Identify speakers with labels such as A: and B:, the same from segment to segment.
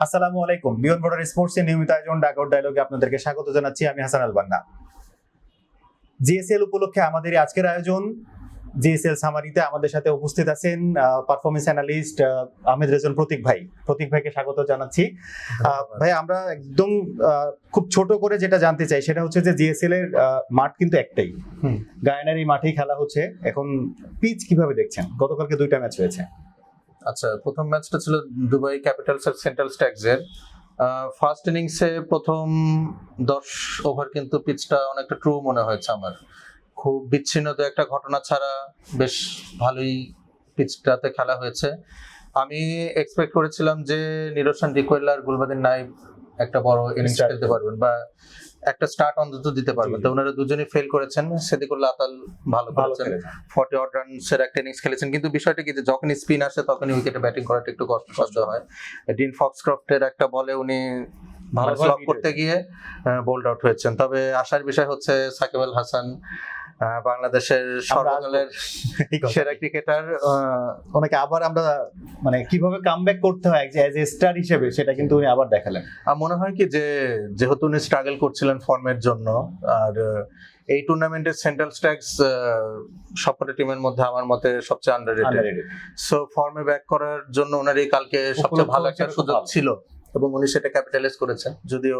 A: আসসালামু আলাইকুম। বিয়ন border sports এর নিয়মিত আয়োজন ডাকআউট ডায়লগে আপনাদেরকে স্বাগত জানাচ্ছি। আমি হাসান আল বান্না। জিএসএল উপলক্ষে আমাদের আজকের আয়োজন। জিএসএল সামারিতে আমাদের সাথে উপস্থিত আছেন পারফরমেন্স অ্যানালিস্ট আহমেদ রেজন প্রতীক ভাই। প্রতীক ভাইকে স্বাগত জানাচ্ছি। আহ, ভাই আমরা একদম খুব ছোট করে যেটা জানতে চাই সেটা হচ্ছে যে জিএসএল এর মাঠ কিন্তু একটাই। গায়নার এই মাঠেই খেলা হচ্ছে। এখন পিচ কীভাবে দেখছেন? গতকালকে দুইটা ম্যাচ হয়েছে।
B: আচ্ছা প্রথম ম্যাচটা ছিল দুবাই ক্যাপিটালস আর সেন্ট্রাল স্ট্যাক্সের ফার্স্ট ইনিংসে প্রথম দশ ওভার কিন্তু পিচটা অনেকটা ট্রু মনে হয়েছে আমার। খুব বিচ্ছিন্ন দু একটা ঘটনা ছাড়া বেশ ভালোই পিচটাতে খেলা হয়েছে। আমি এক্সপেক্ট করেছিলাম যে নিরোশন ডিকোয়েল আর গুলবাদিন নাইব একটা বড় ইনিংস খেলতে পারবেন বা একটা স্টার্ট অন্তত দিতে পারবেন তো ওনারা দুজনেই ফেল করেছেন সেদিকুল্লাহ আতাল ভালো করেছেন। ফর্টি অড রানসের একটা ইনিংস খেলেছেন। কিন্তু বিষয়টা কি যে যখন স্পিন আসে তখনই উইকেটে ব্যাটিং করাটা একটু কষ্টসাধ্য হয়। ডিন ফক্সক্রফটের একটা বলে উনি ভালো
A: ভালোভাবে
B: করতে গিয়ে বোল্ড আউট হয়েছেন। তবে আসার বিষয় হচ্ছে সাকিব আল হাসান বাংলাদেশের সর্বকালের
A: এই
B: সেরা ক্রিকেটার
A: ওনাকে আবার আমরা মানে কীভাবে কামব্যাক করতে হয় অ্যাজ এ স্টার হিসেবে সেটা কিন্তু উনি আবার দেখালেন।
B: আমার মনে হয় কি যে যেহেতু উনি স্ট্রাগল করছিলেন ফর্মের জন্য আর এই টুর্নামেন্টের সেন্ট্রাল স্ট্যাক্স সবকটা টিমের মধ্যে আমার মতে সবচেয়ে আন্ডার সো ফর্মে ব্যাক করার জন্য ওনার এই কালকে সবচেয়ে ভালো একটা সুযোগ ছিল। এবং উনি সেটা ক্যাপিটালাইজ করেছেন। যদিও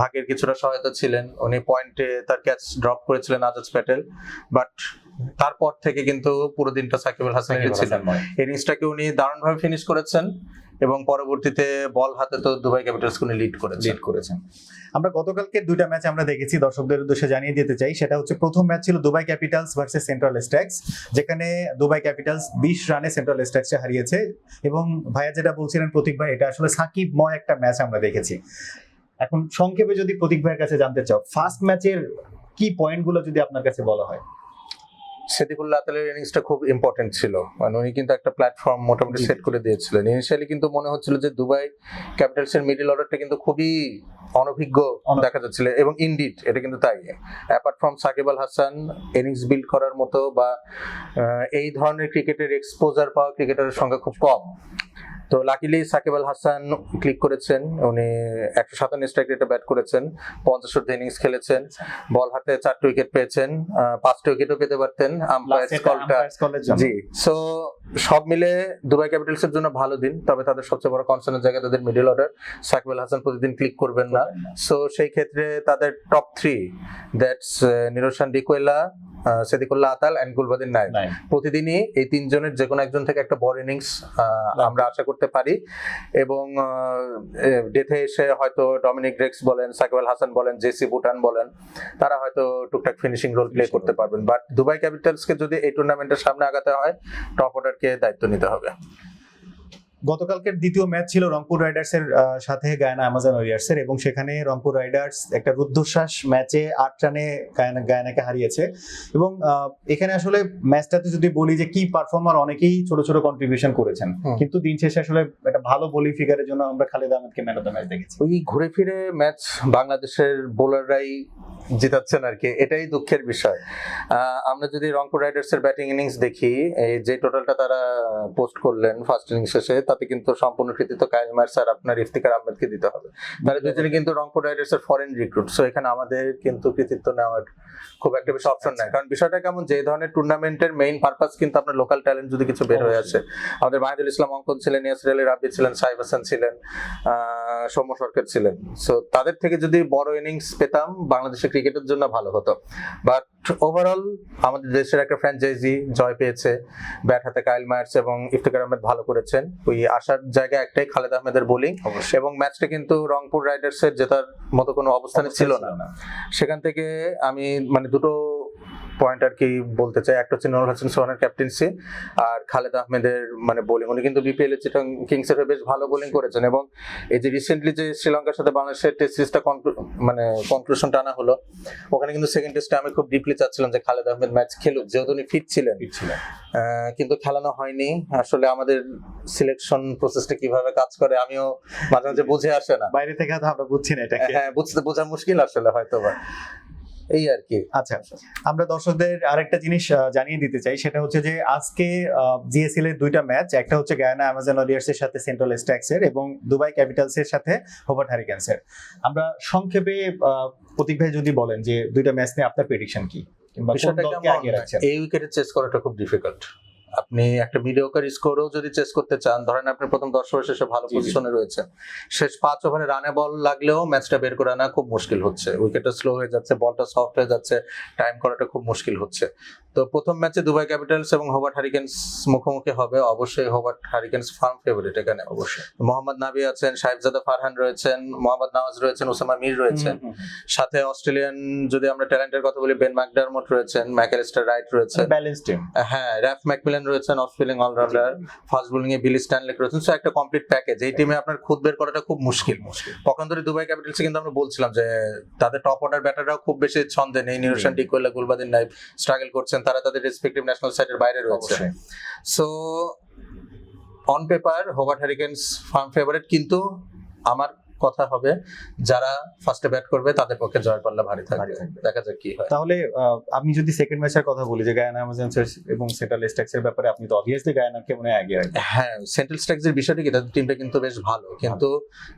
B: ভাগের কিছুটা সহায়তা ছিলেন উনি পয়েন্টে তার ক্যাচ ড্রপ করেছিলেন আজাজ প্যাটেল বাট তারপর থেকে কিন্তু পুরো দিনটা সাকিব আল হাসানের
A: সাকিব
B: ছিল।
A: হাসান ছিলেন
B: ইনিংসটাকে উনি দারুণভাবে ফিনিশ করেছেন। এবং পরবর্তীতে বল হাতে তো দুবাই ক্যাপিটালস উনি লিড করেছেন।
A: লিড করেছেন। আমরা গতকালকে দুইটা ম্যাচ আমরা দেখেছি দর্শকদের উদ্দেশ্যে জানিয়ে দিতে চাই। সেটা হচ্ছে প্রথম ম্যাচ ছিল Dubai Capitals versus Central Stags যেখানে দুবাই ক্যাপিটালস বিশ রানে সেন্ট্রাল স্ট্যাক্সে হারিয়েছে। এবং ভাইয়া যেটা বলছিলেন প্রতীক ভাই এটা আসলে সাকিবময় একটা ম্যাচ আমরা দেখেছি। এখন সংক্ষেপে যদি প্রতীক ভাইয়ের কাছে জানতে চাও ফার্স্ট ম্যাচের কি পয়েন্টগুলো যদি আপনার কাছে বলা হয়?
B: সেদিকুল্লাহ আতালের ইনিংসটা খুব ইম্পর্টেন্ট ছিল। মানে উনি কিন্তু একটা প্ল্যাটফর্ম মোটামুটি সেট করে দিয়েছিলেন। ইনিশিয়ালি কিন্তু মনে হচ্ছিল যে দুবাই ক্যাপিটালস এর মিডল অর্ডারটা কিন্তু খুবই অনভিজ্ঞ দেখা যাচ্ছিল এবং ইন্ডিড এটা কিন্তু তাই। Apart from Shakib Al Hasan innings build করার মতো বা এই ধরনের ক্রিকেটের এক্সপোজার পাওয়া ক্রিকেটারের সংখ্যা খুব কম। তো লাকিলি সাকিব আল হাসান ক্লিক করেছেন উনি একশো সাতান্ন স্ট্রাইক রেটে ব্যাট করেছেন পঞ্চাশ ইনিংস খেলেছেন বল হাতে চারটি উইকেট পেয়েছেন পাঁচটি উইকেটও পেতে পারতেন আম্পায়ার কলটা। জি সো সব মিলে দুবাই ক্যাপিটালস এর জন্য ভালো দিন তবে তাদের সবচেয়ে বড় কনসার্নের জায়গা তাদের মিডল অর্ডার সাকিব আল হাসান প্রতিদিন ক্লিক করবেন না। সো সেই ক্ষেত্রে তাদের top three that's Niroshan Dickwella Sediqullah Atal and Gulbadin
A: নাই।
B: প্রতিদিনই এই তিনজনের যে কোনো একজন থেকে একটা বড় ইনিংস আমরা আশা করতে পারি। এবং ডেথে এসে হয়তো ডমিনিক ড্রেক্স বলেন সাকিব আল হাসান বলেন জেসি বুটান বলেন তারা হয়তো টুকটাক ফিনিশিং রোল প্লে করতে পারবেন। বাট দুবাই ক্যাপিটালসকে যদি এই টুর্নামেন্টের সামনে আগাতে হয় টপ অর্ডারকে দায়িত্ব নিতে হবে?
A: গতকালকের দ্বিতীয় ম্যাচ ছিল রংপুর রাইডার্স এর সাথে গায়না আমাজন ওয়ারিয়ার্স এর এবং সেখানে রংপুর রাইডার্স একটা রুদ্ধশ্বাস ম্যাচে আট রানে গায়না গায়নাকে হারিয়েছে এবং আহ, এখানে আসলে ম্যাচটাতে যদি বলি যে কি পারফর্মার অনেকেই ছোট ছোট কন্ট্রিবিউশন করেছেন। কিন্তু দিন শেষে আসলে একটা ভালো বোলিং ফিগারের জন্য আমরা খালেদ আহমেদকে ম্যান অফ দ্য ম্যাচ দেখেছি।
B: ওই ঘুরে ফিরে ম্যাচ বাংলাদেশের বোলাররাই জিতাচ্ছেন আর কি এটাই দুঃখের বিষয়। আহ, আমরা যদি রংপুর রাইডার্স এর ব্যাটিং ইনিংস দেখি এই যে টোটালটা তারা পোস্ট করলেন ফার্স্ট ইনিংস শেষে তাতে কিন্তু সম্পূর্ণ কৃতিত্ব কাইল মার্স আর আপনার ইফতিকার আহমেদকে দিতে হবে। তারা দুজনে কিন্তু রংপুর রাইডার্স এর ফরেন রিক্রুট সো এখানে আমাদের কিন্তু কৃতিত্ব নেওয়ার খুব একটা বেশি অপশন নাই। কারণ বিষয়টা কেমন যে ধরনের টুর্নামেন্টের মেইন পারপাস কিন্তু আপনার লোকাল ট্যালেন্ট যদি কিছু বের হয়ে আসে। আমাদের মাহিদুল ইসলাম অঙ্কন ছিলেন ইয়াসির আলী রাব্বি ছিলেন সাইব হাসান ছিলেন আহ, সৌম্য সরকার ছিলেন। সো তাদের থেকে যদি বড় ইনিংস পেতাম বাংলাদেশের ক্রিকেটের জন্য ভালো হতো। বাট ওভারঅল আমাদের দেশের একটা ফ্র্যাঞ্চাইজি জয় পেয়েছে। ব্যাট হাতে কাইল মায়ার্স এবং ইফতিকার আহমেদ ভালো করেছেন। ওই আসার জায়গা একটাই খালেদ আহমেদের বোলিং।
A: অবশ্যই।
B: এবং ম্যাচটা কিন্তু রংপুর রাইডার্সের জেতার মতো কোনো অবস্থানে ছিল না। সেখান থেকে আমি মানে দুটো পয়েন্ট আর কি বলতে চাই? একটা হচ্ছে নুরুল হাসান সোহানের ক্যাপ্টেন্সি আর খালেদ আহমেদের মানে বোলিং উনি কিন্তু বিপিএল এ চিটং কিংস এর বেশ ভালো বোলিং করেছেন। এবং এই যে রিসেন্টলি যে শ্রীলঙ্কার সাথে বাংলাদেশের টেস্ট সিরিজটা মানে কনক্লুশন টানা হলো ওখানে কিন্তু সেকেন্ড টেস্টে আমি খুব ডিপলি চাচ্ছিলাম যে খালেদ আহমেদ ম্যাচ খেলুক যেহেতু উনি ফিট ছিলেন। কিন্তু খেলানো হয়নি। আসলে আমাদের সিলেকশন প্রসেসটা কীভাবে কাজ করে আমিও মাঝে মাঝে বুঝে আসে না।
A: বাইরে থেকে আমরা বুঝছি না এটাকে।
B: হ্যাঁ বুঝতে বোঝা মুশকিল আসলে হয়তো বা এই আর কি।
A: আচ্ছা আমরা দর্শকদের আরেকটা জিনিস জানিয়ে দিতে চাই সেটা হচ্ছে যে আজকে জিএসএল এর দুইটা ম্যাচ একটা হচ্ছে গায়ানা অ্যামাজন ওয়ারিয়ার্স এর সাথে সেন্ট্রাল স্ট্যাক্স এর এবং দুবাই ক্যাপিটালস এর সাথে হোবার্ট হারিকেন্স এর। আমরা সংক্ষেপে প্রতীক ভাই যদি বলেন যে দুইটা ম্যাচ নিয়ে আপনার প্রেডিকশন কি? কিংবা কোন দলকে আগে রাখছেন?
B: এই উইকেটে চেস করাটা খুব ডিফিকাল্ট আপনি একটা মিডিওকার স্কোরও যদি চেস করতে চান ধরেন আপনি প্রথম দশ ওভার শেষে ভালো। পজিশনে রয়েছেন শেষ পাঁচ ওভারে রানে বল লাগলেও ম্যাচটা বের করে আনা খুব মুশকিল হচ্ছে উইকেটটা স্লো হয়ে যাচ্ছে বলটা সফট হয়ে যাচ্ছে টাইম করাটা খুব মুশকিল হচ্ছে তো প্রথম ম্যাচে দুবাই ক্যাপিটালস এবং হোবার্ট হারিকেন্স মুখোমুখি হবে। অবশ্যই হোবার্ট হারিকেন্স ফার্ম ফেভারিট এখানে।
A: অবশ্যই।
B: মোহাম্মদ নাবি আছেন সাহেবজাদা ফারহান রয়েছেন মোহাম্মদ নওয়াজ রয়েছেন ওসামা মির রয়েছেন। সাথে অস্ট্রেলিয়ান যদি আমরা ট্যালেন্টের কথা বলি বেন ম্যাকডারমট রয়েছেন ম্যাকেলিস্টার রাইট রয়েছেন।
A: Balance team.
B: হ্যাঁ র্যাফ ম্যাকমিলান রয়েছেন off spinning allrounder fast bowling এ বিলি স্ট্যানলেক রয়েছেন। সো একটা কমপ্লিট প্যাকেজ এই টিমে আপনার খুদ বের করাটা খুব মুশকিল। পক্ষান্তরে দুবাই ক্যাপিটালস কিন্তু আমরা বলছিলাম যে তাদের টপ অর্ডার ব্যাটাররাও খুব বেশি ছন্দে নেই। নিউশন টিকোয়েলা গুলবাদিন নাইব স্ট্রাগল করছেন তারা তাদের রেসপেক্টিভ ন্যাশনাল সাইটের বাইরে রয়েছে। So on paper Hobart Hurricanes firm favourite কিন্তু আমার কথা হবে। যারা ফার্স্টে ব্যাট করবে তাদের পক্ষে জয়ের পাল্লা ভারী থাকবে। দেখা যাক কি হয়।
A: তাহলে আমি যদি সেকেন্ড ম্যাচের কথা বলি যে গায়ানা অ্যামাজন এবং সেন্ট্রাল স্ট্যাক্স এর ব্যাপারে আপনি তো অবভিয়াসলি গায়ানাকে মনে হয় আগে রাখবেন?
B: হ্যাঁ সেন্ট্রাল স্ট্রাইকস এর বিষয়টা কি? তাদের টিমটা কিন্তু বেশ ভালো। কিন্তু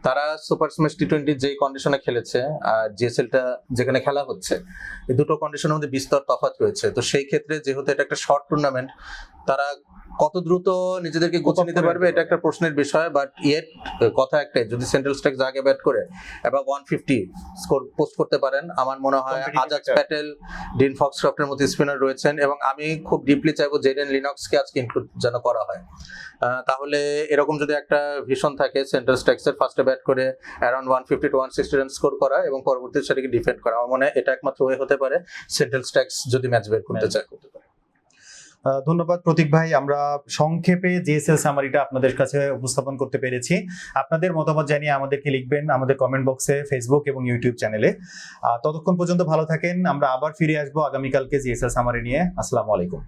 B: তারা সুপার স্ম্যাশ টি টোয়েন্টি যে কন্ডিশনে খেলেছে আর জিএসএলটা যেখানে খেলা হচ্ছে এই দুটো কন্ডিশনের মধ্যে বিস্তর তফাৎ রয়েছে। তো সেই ক্ষেত্রে যেহেতু এটা একটা শর্ট টুর্নামেন্ট তারা কত দ্রুত নিজেদেরকে গুছিয়ে নিতে পারবে এটা একটা প্রশ্নের বিষয় বাট ইয়েট কথা একটাই যদি সেন্ট্রাল স্ট্রাইকস আগে ব্যাট করে এবং ওয়ান ফিফটি স্কোর পোস্ট করতে পারেন। আমার মনে হয় আজাজ প্যাটেল ডিন ফক্সক্রফটের মতো স্পিনার রয়েছেন এবং আমি খুব ডিপলি চাইব জেডেন লিনক্সকে আজকে ইনক্লুড যেন করা হয়। তাহলে এরকম যদি একটা ভীষণ থাকে সেন্ট্রাল স্ট্রাইক্সের ফার্স্টে ব্যাট করে around one fifty to one sixty run score করা এবং পরবর্তী সেটাকে ডিফেন্ড করা। আমার মনে হয় এটা একমাত্র ওয়ে হতে পারে সেন্ট্রাল স্ট্রাইক্স যদি ম্যাচ বের করতে চায়।
A: করতে আহ, ধন্যবাদ প্রতীক ভাই, আমরা সংক্ষেপে জিএসএল সামারিটা আপনাদের কাছে উপস্থাপন করতে পেরেছি। আপনাদের মতামত জানিয়ে আমাদেরকে লিখবেন আমাদের কমেন্ট বক্সে ফেসবুক এবং ইউটিউব চ্যানেলে ততক্ষণ পর্যন্ত ভালো থাকেন, আমরা আবার ফিরে আসব আগামীকালকে জিএসএল সামারি নিয়ে। আসসালামু আলাইকুম।